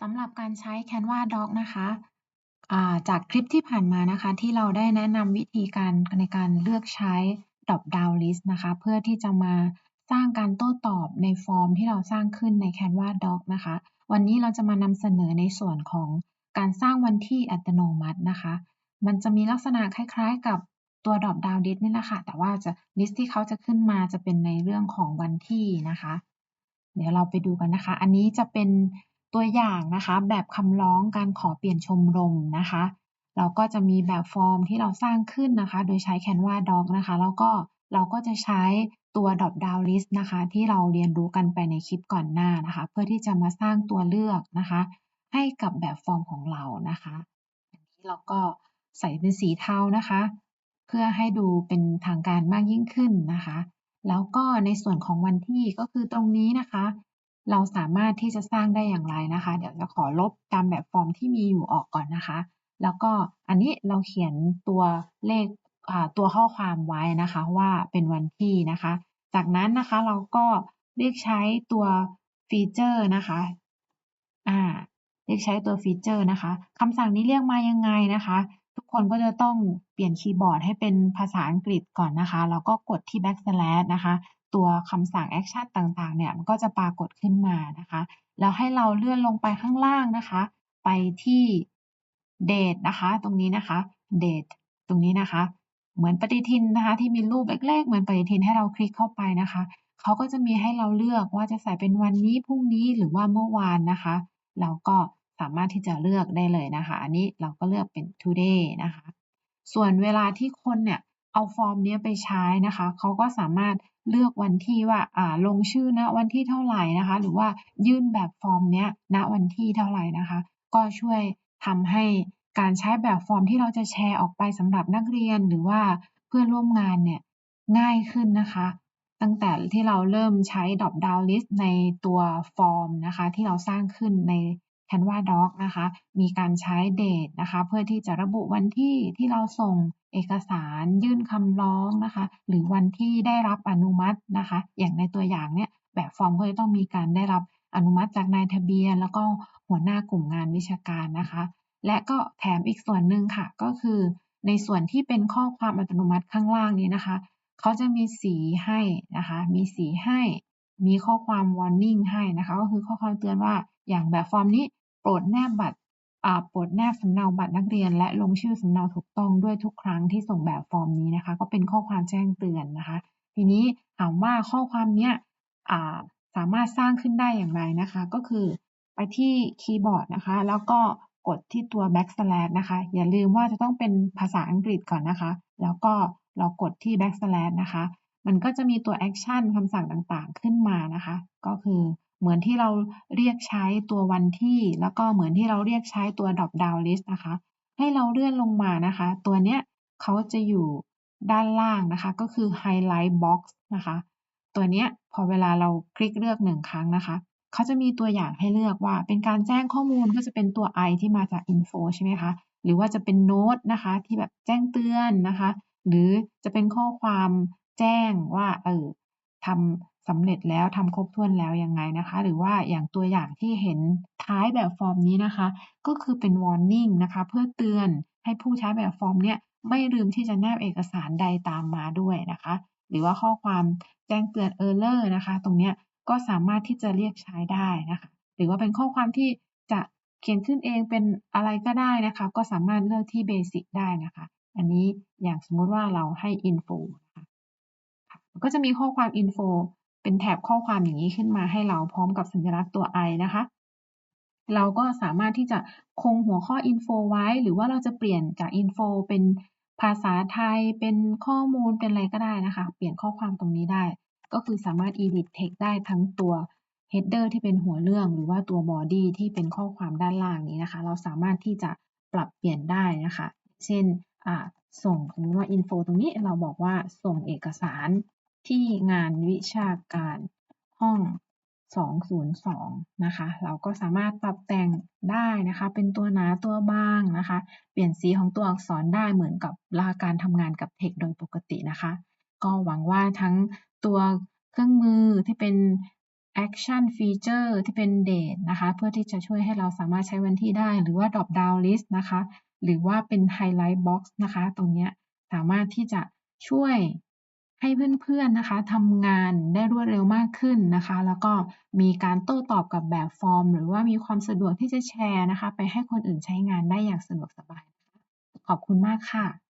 สำหรับการใช้ Canva Doc นะคะาจากคลิปที่ผ่านมานะคะที่เราได้แนะนำวิธีการในการเลือกใช้ Drop Down List นะคะ เพื่อที่จะมาสร้างการโต้ตอบในฟอร์มที่เราสร้างขึ้นใน Canva Doc นะคะ วันนี้เราจะมานำเสนอในส่วนของการสร้างวันที่อัตโนมัตินะคะ มันจะมีลักษณะคล้ายๆ กับตัว Drop Down List นี่แหละค่ะ แต่ว่าจะ list ที่เขาจะขึ้นมาจะเป็นในเรื่องของวันที่นะคะ เดี๋ยวเราไปดูกันนะคะ อันนี้จะเป็น ตัวอย่างนะคะ แบบคำร้องการขอเปลี่ยนชมรมนะคะ เราก็จะมีแบบฟอร์มที่เราสร้างขึ้นนะคะ โดยใช้ Canva Doc นะคะ แล้วก็เราก็จะใช้ตัว Drop Down List นะคะ ที่เราเรียนรู้กันไปในคลิปก่อนหน้านะคะ เพื่อที่จะมาสร้างตัวเลือกนะคะ ให้กับแบบฟอร์มของเรานะคะอันนี้เราก็ใส่เป็นสีเทานะคะ เพื่อให้ดูเป็นทางการมากยิ่งขึ้นนะคะ แล้วก็ในส่วนของวันที่ก็คือตรงนี้นะคะ เราสามารถที่จะสร้างได้อย่างไรนะคะ เดี๋ยวจะขอลบตามแบบฟอร์มที่มีอยู่ออกก่อนนะคะ แล้วก็อันนี้เราเขียนตัวเลขตัวข้อความไว้นะคะว่าเป็นวันที่นะคะ จากนั้นนะคะเราก็เรียกใช้ตัวฟีเจอร์นะคะอ่าเรียกใช้ตัวฟีเจอร์นะคะคำสั่งนี้เรียกมายังไงนะคะ ทุกคนก็จะต้องเปลี่ยนคีย์บอร์ดให้เป็นภาษาอังกฤษก่อนนะคะ แล้วก็กดที่ backslash นะคะ ตัวคำสั่งแอคชั่นต่างๆ เนี่ยมันก็จะปรากฏขึ้นมานะคะ แล้วให้เราเลื่อนลงไปข้างล่างนะคะ ไปที่ date นะคะ ตรงนี้นะคะ date ตรงนี้นะคะ เหมือนปฏิทินนะคะ ที่มีรูปเล็กๆ เหมือนปฏิทินให้เราคลิกเข้าไปนะคะเขาก็จะมีให้เราเลือกว่าจะใส่เป็นวันนี้พรุ่งนี้หรือว่าเมื่อวานนะคะ เราก็สามารถที่จะเลือกได้เลยนะคะ อันนี้เราก็เลือกเป็น today นะคะ ส่วนเวลาที่คนเนี่ย เอาฟอร์มนี้ไปใช้นะคะ เขาก็สามารถเลือกวันที่ว่าอ่าลงชื่อณนะวันที่เท่าไหร่นะคะ หรือว่ายื่นแบบฟอร์มนี้ณวันที่เท่าไหร่นะคะ ก็ช่วยทำให้การใช้แบบฟอร์มที่เราจะแชร์ออกไปสำหรับนักเรียนหรือว่าเพื่อนร่วมงานเนี่ยง่ายขึ้นนะคะ ตั้งแต่ที่เราเริ่มใช้ drop down list ในตัวฟอร์มนะคะ ที่เราสร้างขึ้นใน Canva Doc นะคะ มีการใช้ date นะคะ เพื่อที่จะระบุวันที่ที่เราส่ง เอกสารยื่นคำร้องนะคะ หรือวันที่ได้รับอนุมัตินะคะ อย่างในตัวอย่างเนี่ยแบบฟอร์มก็จะต้องมีการได้รับอนุมัติจากนายทะเบียน แล้วก็หัวหน้ากลุ่มงานวิชาการนะคะ และก็แถมอีกส่วนหนึ่งค่ะ ก็คือ ในส่วนที่เป็นข้อความอัตโนมัติข้างล่างนี้นะคะเขาจะมีสีให้นะคะ มีสีให้ มีข้อความ warning ให้นะคะ ก็คือข้อความเตือนว่าอย่างแบบฟอร์มนี้โปรดแนบบัตร โปรดแนบสำเนาบัตรนักเรียน และลงชื่อสำเนาถูกต้องด้วยทุกครั้งที่ส่งแบบฟอร์มนี้นะคะ ก็เป็นข้อความแจ้งเตือนนะคะ ทีนี้ถามว่าข้อความเนี้ยสามารถสร้างขึ้นได้อย่างไรนะคะ ก็คือไปที่คีย์บอร์ดนะคะ แล้วก็กดที่ตัว backslash นะคะ อย่าลืมว่าจะต้องเป็นภาษาอังกฤษก่อนนะคะ แล้วก็เรากดที่ backslash นะคะ มันก็จะมีตัว action คำสั่งต่างๆ ขึ้นมานะคะ ก็คือ เหมือนที่เราเรียกใช้ตัววันที่ แล้วก็เหมือนที่เราเรียกใช้ตัว drop down list นะคะ ให้เราเลื่อนลงมานะคะ ตัวเนี้ยเขาจะอยู่ด้านล่างนะคะ ก็คือ highlight box นะคะ ตัวเนี้ยพอเวลาเราคลิกเลือกหนึ่งครั้งนะคะเขาจะมีตัวอย่างให้เลือกว่า เป็นการแจ้งข้อมูลก็จะเป็นตัว i ที่มาจาก info ใช่ไหมคะ หรือว่าจะเป็นโน้ตนะคะ ที่แบบแจ้งเตือนนะคะ หรือจะเป็นข้อความแจ้งว่าเออทำ สำเร็จแล้วทำครบถ้วนแล้วยังไงนะคะ หรือว่าอย่างตัวอย่างที่เห็นท้ายแบบฟอร์มนี้นะคะ ก็คือเป็น warning นะคะ เพื่อเตือนให้ผู้ใช้แบบฟอร์มเนี้ยไม่ลืมที่จะแนบเอกสารใดตามมาด้วยนะคะ หรือว่าข้อความแจ้งเตือน error นะคะ ตรงเนี้ยก็สามารถที่จะเรียกใช้ได้นะคะ หรือว่าเป็นข้อความที่จะเขียนขึ้นเองเป็นอะไรก็ได้นะคะ ก็สามารถเลือกที่ basic ได้นะคะ อันนี้อย่างสมมุติว่าเราให้ info นะคะก็จะมีข้อความ info เป็นแถบข้อความอย่างนี้ขึ้นมาให้เราพร้อมกับสัญลักษณ์ตัว i นะคะ เราก็สามารถที่จะคงหัวข้อ info ไว้ หรือว่าเราจะเปลี่ยนจาก info เป็นภาษาไทย เป็นข้อมูล เป็นอะไรก็ได้นะคะ เปลี่ยนข้อความตรงนี้ได้ ก็คือสามารถ edit text ได้ทั้งตัว header ที่เป็นหัวเรื่อง หรือว่าตัว body ที่เป็นข้อความด้านล่างนี้นะคะ เราสามารถที่จะปรับเปลี่ยนได้นะคะ เช่นส่งสมมติว่า info ตรงนี้เราบอกว่าส่งเอกสาร ที่งานวิชาการห้อง 202 นะคะ เราก็สามารถปรับแต่งได้นะคะ เป็นตัวหนาตัวบางนะคะ เปลี่ยนสีของตัวอักษรได้เหมือนกับลาการทำงานกับเทคโดยปกตินะคะ ก็หวังว่าทั้งตัวเครื่องมือที่เป็น action feature ที่เป็น date นะคะ เพื่อที่จะช่วยให้เราสามารถใช้วันที่ได้ หรือว่า drop down list นะคะ หรือว่าเป็น highlight box นะคะ ตรงนี้สามารถที่จะช่วย ให้เพื่อนๆนะคะทำงานได้รวดเร็วมากขึ้นนะคะ แล้วก็มีการโต้ตอบกับแบบฟอร์ม หรือว่ามีความสะดวกที่จะแชร์นะคะ ไปให้คนอื่นใช้งานได้อย่างสะดวกสบายนะคะขอบคุณมากค่ะ